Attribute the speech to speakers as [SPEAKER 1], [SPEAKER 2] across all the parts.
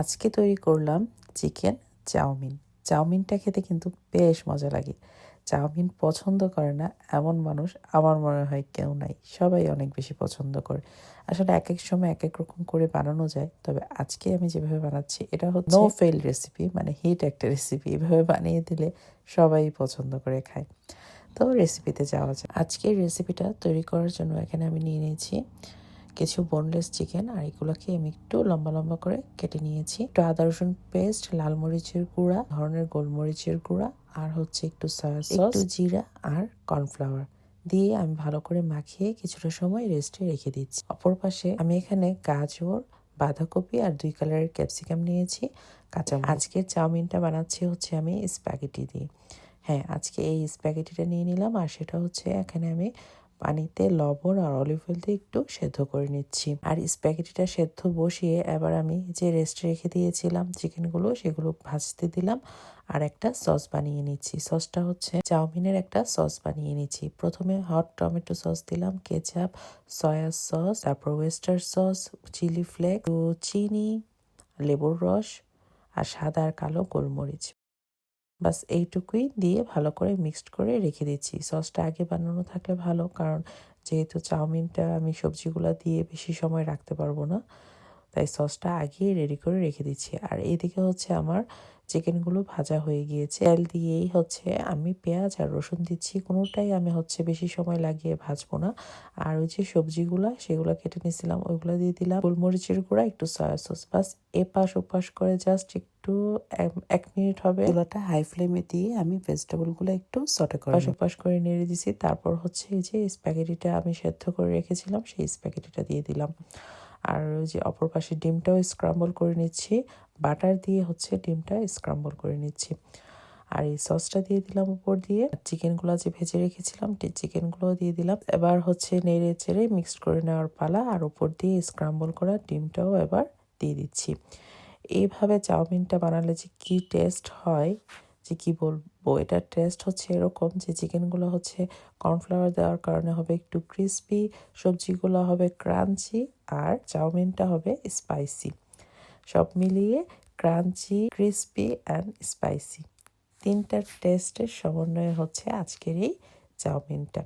[SPEAKER 1] আজকে তৈরি করলাম চিকেন চাউমিন। চাউমিনটা খেতে কিন্তু বেশ মজা লাগে। চাউমিন পছন্দ করে না এমন মানুষ আমার মনে হয় কেউ নাই। সবাই অনেক বেশি পছন্দ করে। আসলে এক এক সময় এক এক রকম করে বানানো যায়। তবে আজকে আমি যেভাবে বানাচ্ছি, এটা হচ্ছে নো ফেল রেসিপি মানে হিট একটা রেসিপি এভাবে বানিয়ে দিলে সবাই পছন্দ করে খায়। তো রেসিপিতে যাওয়া যায় আজকের রেসিপিটা তৈরি করার জন্য এখানে আমি নিয়ে নিয়েছি কিছু বোনলেস চিকেন আর এগুলোকে আমি একটু লম্বা লম্বা করে কেটে নিয়েছি। একটু আদা রসুন পেস্ট লাল মরিচের গুঁড়া ধরনের গোলমরিচের গুঁড়া আর হচ্ছে একটু সয়া সস একটু জিরা আর কর্নফ্লাওয়ার দিয়ে আমি ভালো করে মাখিয়ে কিছুটা সময় রেস্টে রেখে দিচ্ছি। অপর পাশে আমি এখানে গাজর বাঁধাকপি আর দুই কালারের ক্যাপসিকাম নিয়েছি। কাঁচা আজকের চাউমিনটা বানাচ্ছি হচ্ছে আমি স্প্যাগেটি দিয়ে। হ্যাঁ আজকে এই স্প্যাগেটিটা নিয়ে নিলাম আর সেটা হচ্ছে এখানে আমি পানিতে লবণ আর অলিভ অয়েল দিয়ে একটু সেদ্ধ করে নিচ্ছি। আর স্প্যাগেটিটা সেদ্ধ বসিয়ে এবার আমি যে রেস্টে রেখে দিয়েছিলাম চিকেনগুলো, সেগুলো ভাজতে দিলাম আর একটা সস বানিয়ে নিচ্ছি। সসটা হচ্ছে চাউমিনের একটা সস বানিয়ে নিচ্ছি। প্রথমে হট টমেটো সস দিলাম কেচাপ সয়া সস তারপর ওয়েস্টার সস চিলি ফ্লেক্স চিনি, লেবুর রস আর সাদা আর কালো গোলমরিচ। বাস এইটুকুই দিয়ে ভালো করে মিক্সড করে রেখে দিচ্ছি। সসটা আগে বানানো থাকলে ভালো, কারণ যেহেতু চাউমিনটা আমি সবজিগুলো দিয়ে বেশি সময় রাখতে পারব না। তাই সসটা আগেই রেডি করে রেখে দিচ্ছি। আর এদিকে হচ্ছে আমার চিকেনগুলো ভাজা হয়ে গিয়েছে। তেল দিয়েই হচ্ছে আমি পেঁয়াজ আর রসুন দিচ্ছি। কোনোটাই আমি হচ্ছে বেশি সময় লাগিয়ে ভাজবো না। আর ওই যে সবজিগুলো সেগুলো কেটে নিয়েছিলাম ওইগুলো দিয়ে দিলাম। গোলমরিচের গুঁড়া একটু সয়া সস বাস এপাশ ওপাশ করে জাস্ট একটু এক মিনিট হবে। চুলাটা হাই ফ্লেমে দিয়ে আমি ভেজিটেবলগুলো একটু সটে করে ওপাশ করে নেড়ে দিছি। তারপর হচ্ছে এই যে স্প্যাগেটিটা আমি সেদ্ধ করে রেখেছিলাম সেই স্প্যাগেটিটা দিয়ে দিলাম। আর ওই যে অপর পাশে ডিমটাও স্ক্রাম্বল করে নিচ্ছি। বাটার দিয়ে হচ্ছে ডিমটা স্ক্রাম্বল করে নিচ্ছি। আর এই সসটা দিয়ে দিলাম উপর দিয়ে। চিকেনগুলো যে ভেজে রেখেছিলাম চিকেনগুলো দিয়ে দিলাম। এবার হচ্ছে নেড়ে চেড়ে মিক্সড করে নেওয়ার পালা আর উপর দিয়ে স্ক্রাম্বল করা ডিমটাও এবার দিয়ে দিচ্ছি। এইভাবে চাউমিনটা বানালে যে কী টেস্ট হয় যে কি বলব, এটার টেস্ট হচ্ছে এরকম যে চিকেনগুলো হচ্ছে কর্নফ্লাওয়ার দেওয়ার কারণে হবে একটু ক্রিসপি সবজিগুলো হবে ক্রাঞ্চি আর চাউমিনটা হবে স্পাইসি সব মিলিয়ে ক্রাঞ্চি ক্রিসপি অ্যান্ড স্পাইসি তিনটার টেস্টের সমন্বয় হচ্ছে আজকের এই চাউমিনটা।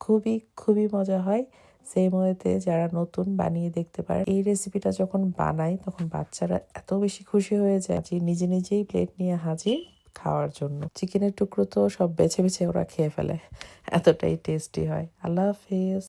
[SPEAKER 1] খুবই খুবই মজা হয়। সেই ওয়েতে যারা নতুন বানিয়ে দেখতে পারে এই রেসিপিটা যখন বানাই তখন বাচ্চারা এত বেশি খুশি হয়ে যায় যে নিজে নিজেই প্লেট নিয়ে হাজির। খাওয়ার জন্য। চিকেনের টুকরো তো সব বেছে বেছে ওরা খেয়ে ফেলে। এতটাই টেস্টি হয়। আল্লাহ হাফিজ।